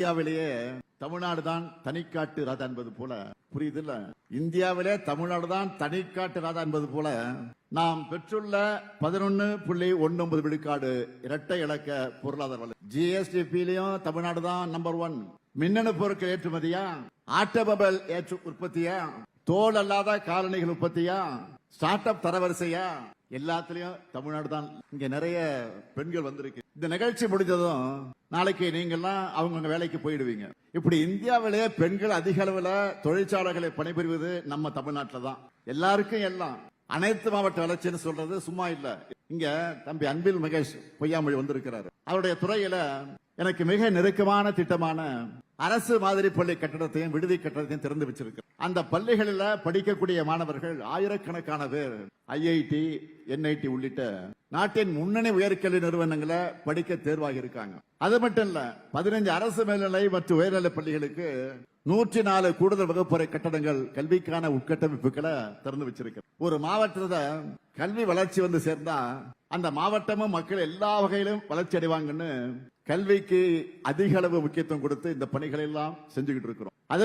இந்தியாவிலேயே தமிழ்நாடு தான் தனிக்காட்டு ராஜா என்பது போல. புரியுது இல்ல இந்தியாவிலே தமிழ்நாடு தான் தனிக்காட்டு ராஜா என்பது போல. நாம் பெற்றுள்ள பதினொன்னு புள்ளி ஒன்பது விழுக்காடு இரட்டை இலக்க பொருளாதார வளர்ச்சி. ஜிஎஸ்டிபிலையும் தமிழ்நாடு தான் நம்பர் ஒன் மின்னணு பொருட்கள் ஏற்றுமதியா? ஆட்டோமொபைல் ஏற்று உற்பத்தியா? தோல் அல்லாத காலணிகள் உற்பத்தியா? Start up தரவரிசையா? எல்லாத்துலயும் தமிழ்நாடு தான் இங்க நிறைய பெண்கள் வந்திருக்கு. இந்த நிகழ்ச்சி முடிஞ்சதும் நாளைக்கு நீங்கெல்லாம் அவங்கவுங்க வேலைக்கு போயிடுவீங்க. இப்படி இந்தியாவிலே பெண்கள் அதிக அளவில் தொழிற்சாலைகளை பணிபுரிவது நம்ம தமிழ்நாட்டில் தான் எல்லாருக்கும் எல்லாம். அனைத்து மாவட்ட வளர்ச்சின்னு சொல்றது சும்மா இல்ல. இங்க தம்பி அன்பில் மகேஷ் பொய்யாமொழி வந்திருக்கிறாரு. அவருடைய துறையில எனக்கு மிக நெருக்கமான திட்டமான அரசு மாதிரி பள்ளி கட்டடத்தையும் விடுதி கட்டடத்தையும் திறந்து வச்சிருக்கு. அந்த பள்ளிகளில் படிக்கக்கூடிய மாணவர்கள் ஆயிரக்கணக்கான பேர். ஐஐடி என்ஐடி உள்ளிட்ட நாட்டின் முன்னணி உயர்கல்வி நிறுவனங்களை படிக்க தேர்வாகி இருக்காங்க. அது மட்டும் இல்ல பதினைஞ்சு அரசு மேல்நிலை மற்றும் உயர்நிலை பள்ளிகளுக்கு நூற்றி நாலு கூடுதல் வகுப்பறை கட்டடங்கள் கல்விக்கான உட்கட்டமைப்புகளை திறந்து வச்சிருக்கு. ஒரு மாவட்டத்தை கல்வி வளர்ச்சி வந்து சேர்ந்தா அந்த மாவட்டமும் மக்கள் எல்லா வகையிலும் வளர்ச்சி அடைவாங்கன்னு கல்விக்கு அதிக அளவு முக்கியத்துவம் கொடுத்து இந்த பணிகளை எல்லாம் செஞ்சுக்கிட்டு இருக்கிறோம்.